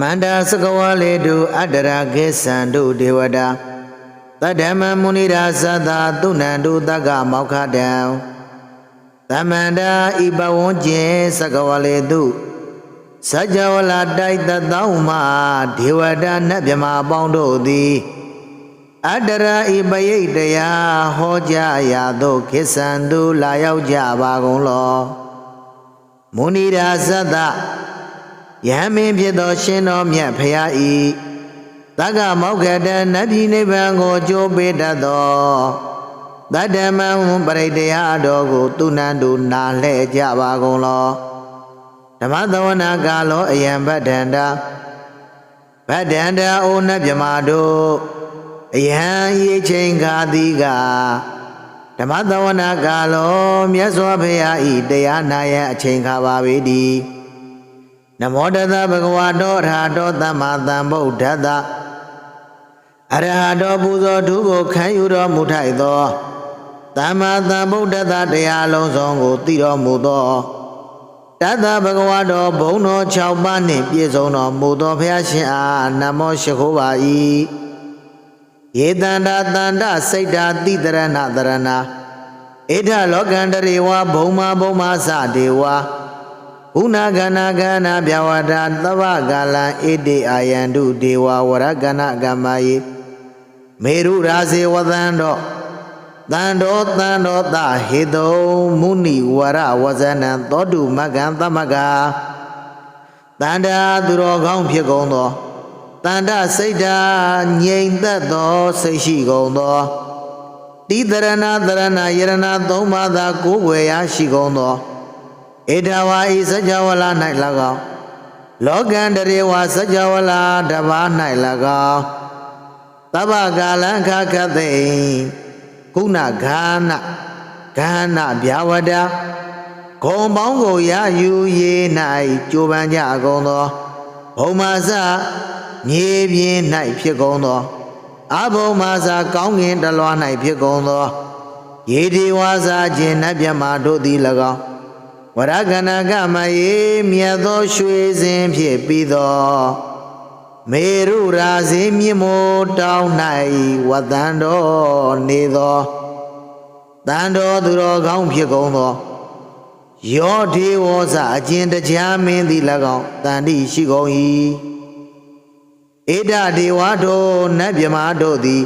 မန္တာစကဝလေတုအတ္တရာခေသံတုဒေဝတာတတ္တမမုနိရာသတ္တသုဏန္တုတက္ကမောက္ခတံသမန္တာဤဘဝဉ္ကျင်စကဝလေတုစัจ java လာတိုက်တသောမှာဒေဝတာနတ်မြမအပေါင်းတို့သည်အတ္တရာဤပယိတ်တရားဟောကြားရာသို့ခေသံတုလာရောက်ကြပါကုန်လောမုနိရာသတ္တ ယဟမင်းဖြစ်သော ရှင်တော်မြတ်ဖရာဤတက္ကမောက္ခတနတ်ပြည်နိဗ္ဗာန်ကိုကြိုးပေးတတ်သောတတ္တမံပရိတ္တရားတော်ကို သူနန္တုနာလှဲ့ကြပါကုန်လောဓမ္မသဝနာကာလောအယံဗဒ္ဒန္တာဗဒ္ဒန္တာအိုနတ်မြမာတို့အယံဤချိန်ခါသည်ကဓမ္မသဝနာကာလောမြတ်စွာဘုရားဤတရားနာယအချိန်ခါပါပေတည်း နမောတသဗ္ဗဂဝါတောအရဟတောသမ္မာသမ္ဗုဒ္ဓတ္တအရဟတောပူဇော်ထုကိုခံယူတော်မူထိုက်သောသမ္မာသမ္ဗုဒ္ဓတ္တတရားလုံးစုံကိုသိတော်မူသောတတ္တဗဂဝါတော်ဘုံတော်6ပါးနှင့်ပြည့်စုံတော်မူသောဘုရားရှင်အားနမောရှိခိုးပါ၏ယေတန္တာတန္တစိတ်တာတိတရဏတရဏဣဒလောကန္တရေဝဘုံမာဘုံမာစဒေဝ ဥနာကနာကနာပြဝတာသဗ္ဗကာလံဣတိအာယန္တုဒေဝဝရကနာကမ္မယေမေရုရာဇေဝသံတော်တန်တော်တန်တော်သဟေတုံမုဏိဝရဝဇနံသောတုမကံသမကတန္တာသူတော်ကောင်းဖြစ်ကုန်သောတန္တစိတ်ဓာငြိမ်သက်သောစိတ်ရှိကုန်သောတိတရဏတရဏယရဏသုံးပါးသာကိုယ်ွယ်ရရှိကုန်သော ဧတဝါဤစัจ java လာ၌၎င်းလောကန္တရေဝစัจ java လာတပါး၌၎င်းသဗ္ဗကာလံခခသိကုဏဂာနဂာနဗျာဝဒဂုံပေါင်းကိုရယူရေ၌ကြိုးပမ်းကြကုန်သောဘုံမာစမြေပြင်၌ဖြစ်ကုန်သောအဘုံမာစကောင်းကင်တလွား၌ဖြစ်ကုန်သော ရေဒီဝါစာခြင်းနတ်မြတ်မာတို့သည်၎င်းဝ ရကနာကမယေမြတ်သောရွှေစင်ဖြစ်ပြီးသောမေရုရာဇေမြင့်မိုးတောင်း၌ဝတန်တော်နေသောတန်တော်သူတော်ကောင်းဖြစ်ကုန်သောယောဒေဝောဇအကျဉ်တကြားမင်းသည်၎င်းတန်တိရှိကုန်၏ဧဒဒေဝတို့နတ်မြမာတို့သည်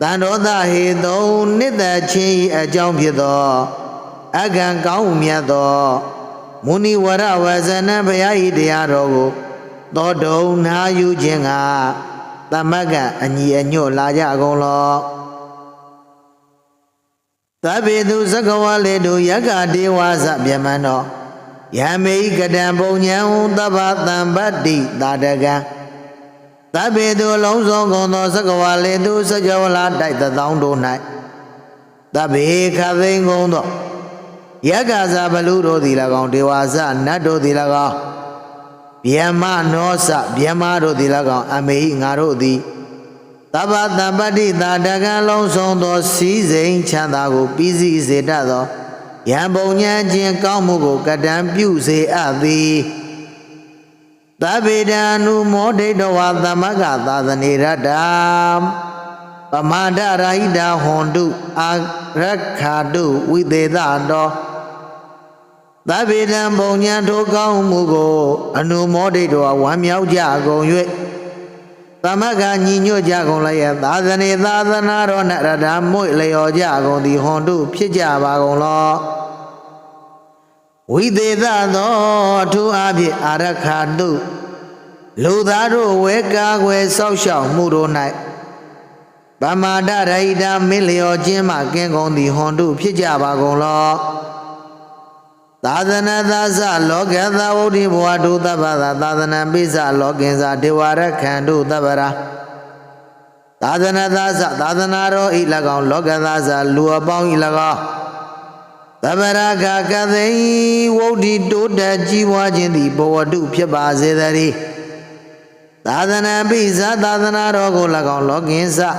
တန်တော်သဟေတုံနှစ်သက်ချင်း၏အကြောင်းဖြစ်သော အကံကောင်းမြတ်သောမုဏိဝရဝဇနဘုရား၏တရားတော်ကိုသောတုံနာယူခြင်းကသမက္ကအညီအညွတ်လာကြကုန်လောသဗ္ဗေသူသကဝလေတုယက္ခဒေဝသဗျမန္တောယမေကတံပုံညံသဗ္ဗတံပတ္တိတာတကံသဗ္ဗေသူလုံးစုံကုန်သောသကဝလေတုစကြဝဠာတိုက်တသောတို့၌သဗ္ဗေခသိင်ကုန်သော ယက္ခဇဘလူတို့သည်၎င်းဒေဝဇနတ်တို့သည်၎င်းဗျမနောစဗျမတို့သည်၎င်းအမေဟိငါတို့သည်တပ္ပတပ္ပတိတာတကံလုံးဆုံးသောစီးစိမ်ချမ်းသာကိုပြီးစီစေတတ်သောယံပုံညာခြင်းကောင်းမှုကိုကတံပြုစေအပ်သည်သဗ္ဗေဒာနုမောဒိတဝသမဂသာသနေရတ္တပမာဒရာဟိတာဟွန်တုအာရခာတုဝိသေသတော သဗ္ဗေတံပုံညာထိုကောင်းမှုကို အနုမောဒိတောဝမ်းမြောက်ကြကုန်၍သမဂညီညွတ်ကြကုန်လည်းရဲ့သာသနေသာသနာတော်နဲ့ရတ္တမွေလျော်ကြကုန်သည်ဟွန်တုဖြစ်ကြပါကုန်လောဝိသေသသောအထူးအဖြစ်အာရခာတုလူသားတို့ဝဲကားွယ်ဆောက်ရှောက်မှုတို့၌ဗမာဒရဟိတာမင်းလျော်ခြင်းမှကင်းကုန်သည်ဟွန်တုဖြစ်ကြပါကုန်လော သာသနာသာသလောကသာဝုဒ္ဓိဘဝဒုသဗ္ဗသာသာသနာပိစလောကင်္စာဒေဝရခန္တုသဗ္ဗရာသာသနာသာသသာသနာတော်ဤ၎င်းလောကသာသလူအပေါင်းဤ၎င်းသဗ္ဗရာခကသိဝုဒ္ဓိတိုးတက်ကြီးပွားခြင်းသည်ဘဝတုဖြစ်ပါစေတည်းသာသနာပိစသာသနာတော်ကို၎င်းလောကင်္စာ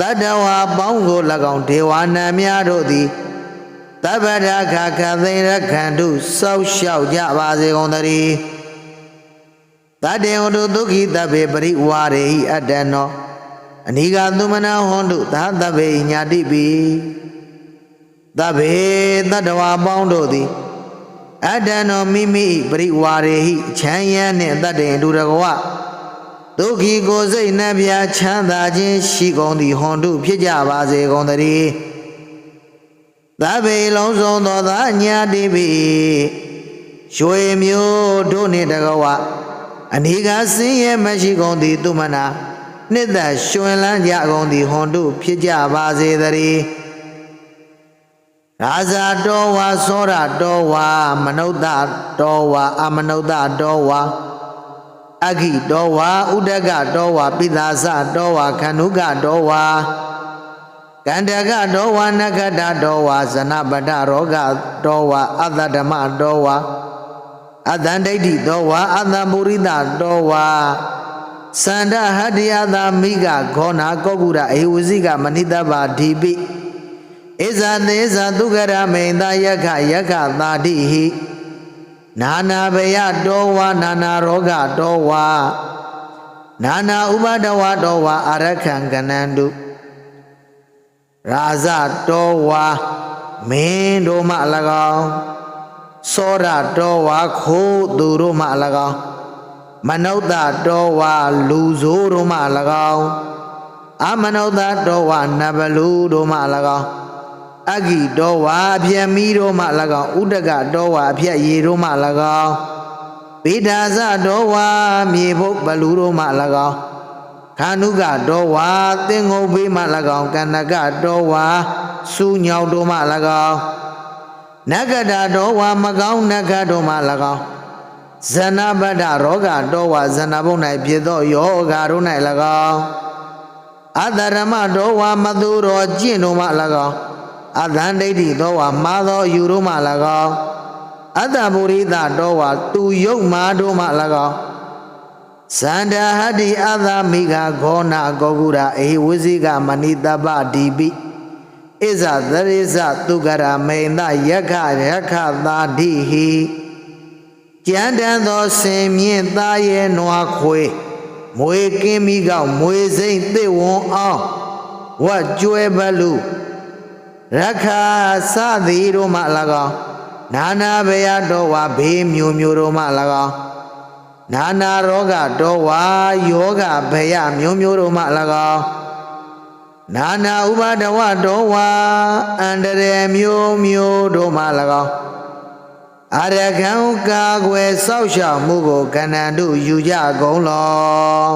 တတ္တဝါပေါင်းကို၎င်းဒေဝနာများတို့သည် တပ္ပဒခခသိရခန္တုစောက်လျှောက်ကြပါစေကုန်သတည်းသတတေဟောတုဒုက္ခိတဗ္ဗေပရိဝါရေဟိအတ္တနောအနိကသုမနာဟွန်တုသာတဗ္ဗေညာတိပိတဗ္ဗေတတ္တဝါပေါင်းတို့သည်အတ္တနောမိမိပရိဝါရေဟိချမ်းရနှင့်တတ္တေဒုရကဝဒုက္ခိကိုစိတ်နှပြချမ်းသာခြင်းရှိကုန်သည်ဟွန်တုဖြစ်ကြပါစေကုန်သတည်း သဗ္ဗေလုံးစုံသောသာညာတိပိရွှေမျိုးတို့နှင့်တကဝအနိကစင်းရဲမရှိကုန်သည်သူမနာနှစ်သက်ရှင်လန်းကြကုန်သည်ဟွန်တုဖြစ်ကြပါစေတည်းရာဇာတော်ဝါသောရတော်ဝါမနုဿတော်ဝါအမနုဿတော်ဝါအခိတော်ဝါဥဒကတော်ဝါပိသာစတော်ဝါခန္ဓုကတော်ဝါ ကန္တကတော်ဝါနဂတတော်ဝါဇနပတရောဂတော်ဝါအတ္တဓမ္မတော်ဝါအတန်ဒိဋ္ဌိတော်ဝါအတံမုရိဒတော်ဝါသန္ဒဟတ္တယသာမိကခောနာကောကုရအေဝစီကမဏိတဗ္ဗဓိပိဣဇာသေးဇာသုခရမေတယက္ခယက္ခသာတိဟိနာနာဘယတောဝါနာနာရောဂတောဝါနာနာဥပဒဝတောဝါအရခံကနန္တု ရာဇတောဝါမင်းတို့မှ၎င်းစောရတောဝါခိုးသူတို့မှ၎င်းမနုဿတောဝါလူဆိုးတို့မှ၎င်းအမနုဿတောဝါနဗလူတို့မှ၎င်းအဂိတောဝါအပြည့်မီတို့မှ၎င်းဥဒကတောဝါအပြည့်ရေတို့မှ၎င်းဗေဒာဇတောဝါမြေဘုတ်ဘလူတို့မှ၎င်း ခန္ဓုကတောဝါသင်္ငုံဘေးမှ၎င်းကန္နကတောဝါစူညောင်တို့မှ၎င်းနဂတတောဝါမကောင်းနဂတို့မှ၎င်းဇဏပတ္တရောဂတောဝါဇဏဘုံ၌ဖြစ်သောယောဂါတို့၌၎င်းအတ္တရမတောဝါမသူတော်ကျင့်တို့မှ၎င်းအတန်ဒိဋ္ဌိသောဝါမာသောယူတို့မှ၎င်းအတ္တပုရိသတောဝါသူယုတ်မာတို့မှ၎င်း ဇန္ဒဟတိအသမိကဂောနာကောကုရာအေဝိဇိကမဏိတပ္ပဒီပိဣဇသရိဇသုကရမေနယက္ခယက္ခသာတိဟိကြံတန်သောစင်မြင့်သားရဲ့နွားခွေမွေကင်းမိကောက်မွေစိမ့်သစ်ဝွန်အောင်ဝတ်ကျွဲပလူရခာစသည်တို့မှ၎င်းနာနာဘယတော်ဝါဘေးမျိုးမျိုးတို့မှ၎င်း နာနာရောဂတော်ဝါယောဂဘယမျိုးမျိုးတို့မှ၎င်းနာနာဥပါဒဝတော်ဝါအန္တရယ်မျိုးမျိုးတို့မှ၎င်းအရခံကာကွယ်စောက်ရှောက်မှုကိုကဏ္ဍတို့ယူကြကုန်လော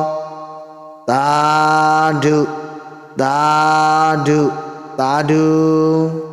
သာဓုသာဓုသာဓု